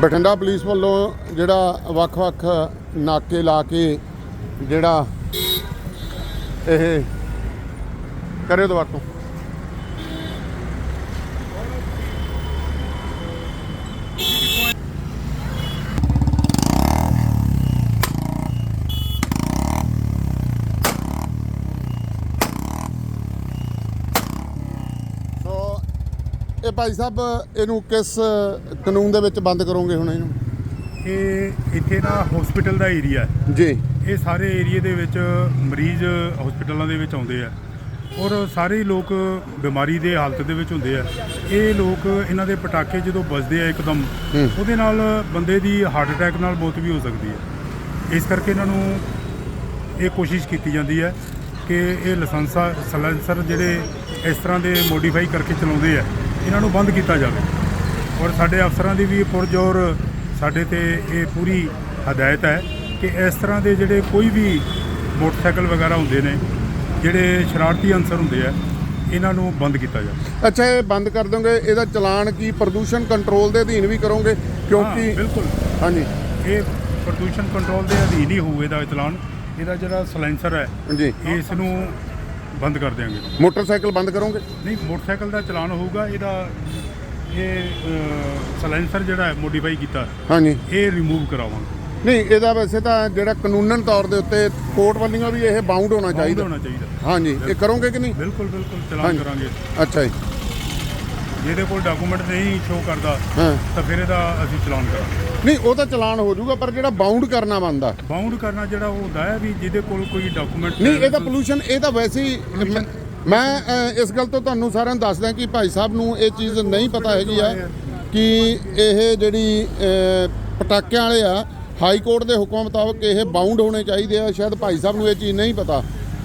Bathinda police ਵੱਲੋਂ ਜਿਹੜਾ ਵੱਖ-ਵੱਖ ਨਾਕੇ ਲਾ ਕੇ ਜਿਹੜਾ ਇਹ ਕਰਿਓ ਦੁਬਾਰਾ ਤੋਂ ਸੋ ਇਹ ਭਾਈ ਸਾਹਿਬ ਇਹਨੂੰ ਕਿਸ ਕਾਨੂੰਨ ਦੇ ਵਿੱਚ ਬੰਦ ਕਰੋਗੇ ਹੁਣ ਇਹਨੂੰ? ਇਹ ਇੱਥੇ ਨਾ ਹਸਪੀਟਲ ਦਾ ਏਰੀਆ ਹੈ। ਜੀ। ਇਹ ਸਾਰੇ ਏਰੀਏ ਦੇ ਵਿੱਚ ਮਰੀਜ਼ ਹਸਪੀਟਲਾਂ ਦੇ ਵਿੱਚ ਆਉਂਦੇ ਆ। ਔਰ ਸਾਰੇ ਲੋਕ ਬਿਮਾਰੀ ਦੇ ਹਾਲਤ ਦੇ ਵਿੱਚ ਹੁੰਦੇ ਆ। ਇਹ ਲੋਕ ਇਹਨਾਂ ਦੇ ਪਟਾਕੇ ਜਦੋਂ ਵੱਜਦੇ ਆ ਇੱਕਦਮ। ਉਹਦੇ ਨਾਲ ਬੰਦੇ ਦੀ ਹਾਰਟ ਅਟੈਕ ਨਾਲ ਮੌਤ ਵੀ ਹੋ ਸਕਦੀ ਹੈ। ਇਸ ਕਰਕੇ ਇਹਨਾਂ ਨੂੰ ਇਹ ਕੋਸ਼ਿਸ਼ ਕੀਤੀ ਜਾਂਦੀ ਹੈ ਕਿ ਇਹ ਲਾਇਸੈਂਸਾ ਸਲੈਂਸਰ ਜਿਹੜੇ ਇਸ ਤਰ੍ਹਾਂ ਦੇ ਮੋਡੀਫਾਈ ਕਰਕੇ ਚਲਾਉਂਦੇ ਆ ਇਹਨਾਂ ਨੂੰ ਬੰਦ ਕੀਤਾ ਜਾਵੇ। ਔਰ ਸਾਡੇ ਅਫਸਰਾਂ ਦੀ ਵੀ ਪੁਰਜੋਰ ਸਾਡੇ ਤੇ ਇਹ ਪੂਰੀ ਹਦਾਇਤ ਹੈ ਕਿ ਇਸ ਤਰ੍ਹਾਂ ਦੇ ਜਿਹੜੇ ਕੋਈ ਵੀ ਮੋਟਰਸਾਈਕਲ ਵਗੈਰਾ ਹੁੰਦੇ ਨੇ ਜਿਹੜੇ ਸ਼ਰਾਰਤੀ ਅਨਸਰ ਹੁੰਦੇ ਆ ਇਹਨਾਂ ਨੂੰ ਬੰਦ ਕੀਤਾ ਜਾਵੇ। ਅੱਛਾ ਇਹ ਬੰਦ ਕਰ ਦੋਗੇ ਇਹਦਾ ਚਲਾਨ ਕੀ ਪ੍ਰਦੂਸ਼ਣ ਕੰਟਰੋਲ ਦੇ ਅਧੀਨ ਵੀ ਕਰੋਗੇ? ਕਿਉਂਕਿ ਬਿਲਕੁਲ। ਹਾਂਜੀ। ਇਹ ਪ੍ਰਦੂਸ਼ਣ ਕੰਟਰੋਲ ਦੇ ਅਧੀਨ ਹੀ ਹੋਊ ਇਹਦਾ ਚਲਾਨ। ਇਹਦਾ ਜਿਹੜਾ ਸਲੈਂਸਰ ਹੈ ਜੀ ਇਸ ਨੂੰ ਬੰਦ ਕਰ ਦਿਆਂਗੇ। ਮੋਟਰਸਾਈਕਲ ਬੰਦ ਕਰੋਗੇ? ਨਹੀਂ ਮੋਟਰਸਾਈਕਲ ਦਾ ਚਲਾਨ ਹੋਊਗਾ ਇਹਦਾ ਇਹ ਸਲੈਂਸਰ ਜਿਹੜਾ ਹੈ ਮੋਡੀਫਾਈ ਕੀਤਾ ਹਾਂਜੀ। ਇਹ ਰਿਮੂਵ ਕਰਾਵਾਂਗੇ। ਨਹੀਂ ਇਹਦਾ ਵੈਸੇ ਤਾਂ ਜਿਹੜਾ ਕਾਨੂੰਨਨ ਤੌਰ ਦੇ ਉੱਤੇ ਕੋਰਟ ਵੱਲੋਂ ਵੀ ਇਹ ਬਾਉਂਡ ਹੋਣਾ ਚਾਹੀਦਾ। ਹੋਣਾ ਚਾਹੀਦਾ। ਹਾਂਜੀ ਇਹ ਕਰੋਗੇ ਕਿ ਨਹੀਂ? ਬਿਲਕੁਲ ਬਿਲਕੁਲ ਚਲਾਨ। ਕਰਾਂਗੇ। ਅੱਛਾ ਜੀ। ਜਿਹਦੇ ਕੋਲ ਡਾਕੂਮੈਂਟ ਨਹੀਂ ਸ਼ੋ ਕਰਦਾ ਹਾਂ। ਤਾਂ ਫਿਰ ਇਹਦਾ ਅਸੀਂ ਚਲਾਨ ਕਰਾਂਗੇ। ਨਹੀਂ ਉਹ ਤਾਂ ਚਲਾਨ ਹੋ ਜਾਊਗਾ ਪਰ ਜਿਹੜਾ ਬਾਉਂਡ ਕਰਨਾ ਬੰਦਾ। ਬਾਉਂਡ ਕਰਨਾ ਜਿਹੜਾ ਉਹ ਹੁੰਦਾ ਹੈ ਵੀ ਜਿਹਦੇ ਕੋਲ ਕੋਈ ਡਾਕੂਮੈਂਟ ਨਹੀਂ ਇਹ ਤਾਂ ਪੋਲੂਸ਼ਨ ਇਹ ਤਾਂ ਵੈਸੇ ਹੀ ਮੈਂ- ਇਸ ਗੱਲ ਤੋਂ ਤੁਹਾਨੂੰ ਸਾਰਿਆਂ ਨੂੰ ਦੱਸਦਾ ਕਿ ਭਾਈ ਸਾਹਿਬ ਨੂੰ ਇਹ ਚੀਜ਼ ਨਹੀਂ ਪਤਾ ਹੈਗੀ ਆ ਕਿ ਇਹ ਜਿਹੜੀ ਪਟਾਕਿਆਂ ਵਾਲੇ ਆ ਹਾਈ ਕੋਰਟ ਦੇ ਹੁਕਮ ਮੁਤਾਬਕ ਇਹ ਬਾਉਂਡ ਹੋਣੇ ਚਾਹੀਦੇ ਆ। ਸ਼ਾਇਦ ਭਾਈ ਸਾਹਿਬ ਨੂੰ ਇਹ ਚੀਜ਼ ਨਹੀਂ ਪਤਾ।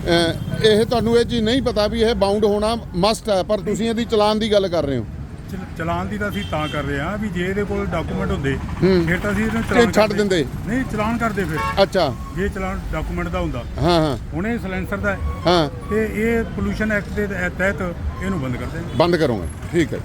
ਇਹ ਤੁਹਾਨੂੰ ਇਹ ਚੀਜ਼ ਨਹੀਂ ਪਤਾ ਵੀ ਇਹ ਬਾਉਂਡ ਹੋਣਾ ਮਸਟ ਹੈ ਪਰ ਤੁਸੀਂ ਇਹਦੀ ਚਲਾਨ ਦੀ ਗੱਲ ਕਰ ਰਹੇ ਹੋ। ਚਲ- ਚਲਾਨ ਦੀ ਤਾਂ ਅਸੀਂ ਤਾਂ ਕਰ ਰਹੇ ਹਾਂ ਵੀ ਜੇ ਇਹਦੇ ਕੋਲ ਡਾਕੂਮੈਂਟ ਹੁੰਦੇ। ਫਿਰ ਤਾਂ ਅਸੀਂ ਇਹਨੂੰ ਇਹ ਚਲਾਨ ਛੱਡ। ਦਿੰਦੇ। ਨਹੀਂ ਚਲਾਨ ਕਰਦੇ ਫਿਰ। ਅੱਛਾ। ਜੇ ਚਲਾਨ ਡਾਕੂਮੈਂਟ ਦਾ ਹੁੰਦਾ। ਹਾਂ ਹਾਂ। ਹੁਣ ਇਹ ਸਲੈਂਸਰ ਦਾ ਹੈ। ਹਾਂ। ਤੇ ਇਹ ਪੋਲੂਸ਼ਨ ਐਕਟ ਦੇ ਤਹਿਤ ਇਹਨੂੰ ਬੰਦ ਕਰਦੇ ਬੰਦ ਕਰੋਗੇ। ਠੀਕ ਹੈ